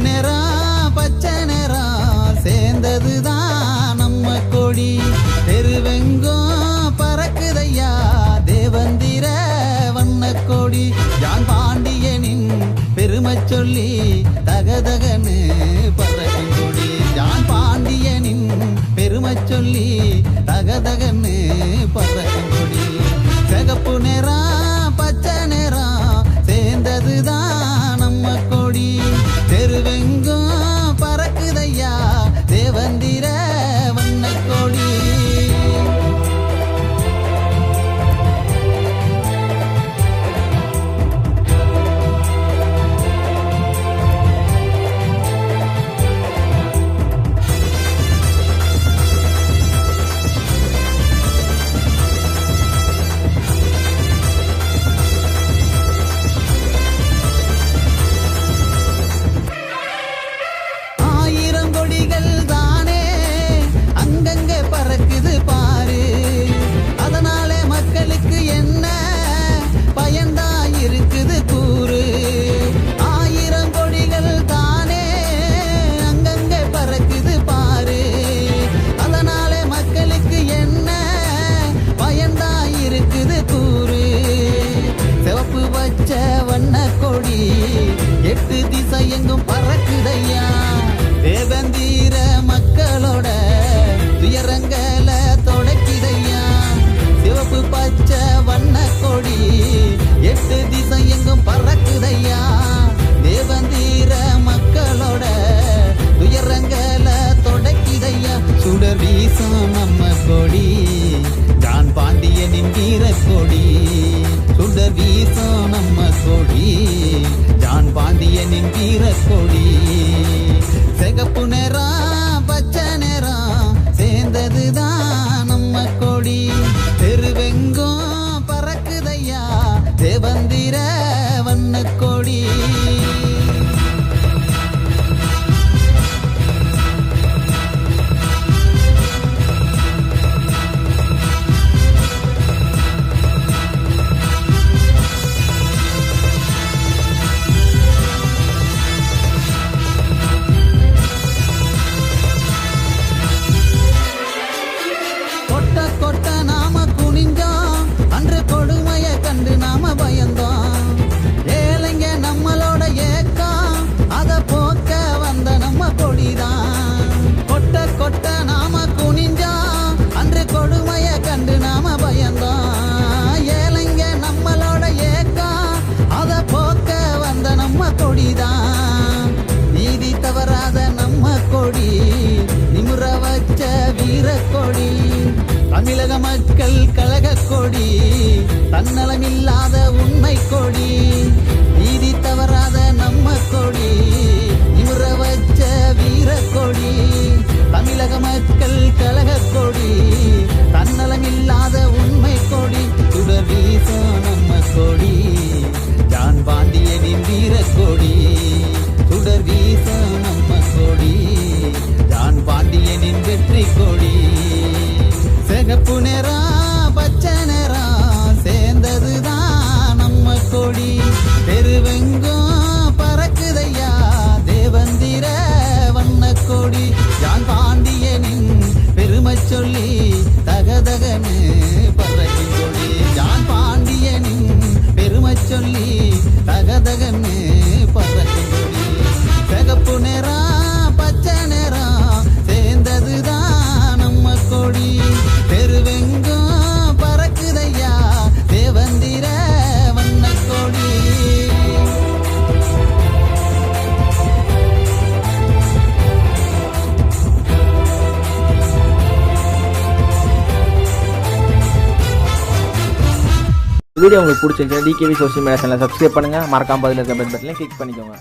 நெரா பச்சை நெரா சேர்ந்ததுதான் நம்ம கொடி. தெருவெங்கோ பறக்குதையா தேவந்திர வண்ண கொடி. யான் பாண்டியனின் பெருமை சொல்லி தகதகனு பறக்கும் கொடி. யான் பாண்டியனின் பெருமை சொல்லி தகதகனு கொடி. எட்டு திசை எங்கும் பறக்குதையா தேவந்தீர மக்களோட துயரங்கள தொடக்கிதையா? சிவப்பு பச்சை வண்ண கொடி. எட்டு திசை எங்கும் பறக்குதையா தேவந்தீர மக்களோட துயரங்கள தொடக்கிதையா? சுடர் வீசும் நம்ம கொடி. ஜான் பாண்டியனின் வீர கொடி சுடர் வீசும் நம்ம கொடி. நின் வீரக்கொடி சிகப்பு நேரா பச்சை நேரா சேர்ந்ததுதான் நம்ம கொடி. தெருவெங்கும் பறக்குதையா தேவந்திர வண்ணக்கொடி கொடி தமிழக மக்கள் கழக கொடி தன்னலமில்லாத உண்மை கொடி நீதி தவறாத நம்ம கொடி. வீடியோ உங்களுக்கு பிடிச்சிருந்துச்சுன்னா T K V social media சேனலை சப்ஸ்கிரைப் பண்ணுங்கள் மறக்காம பதில் இருக்க பெல் கிளிக் பண்ணிக்கோங்க.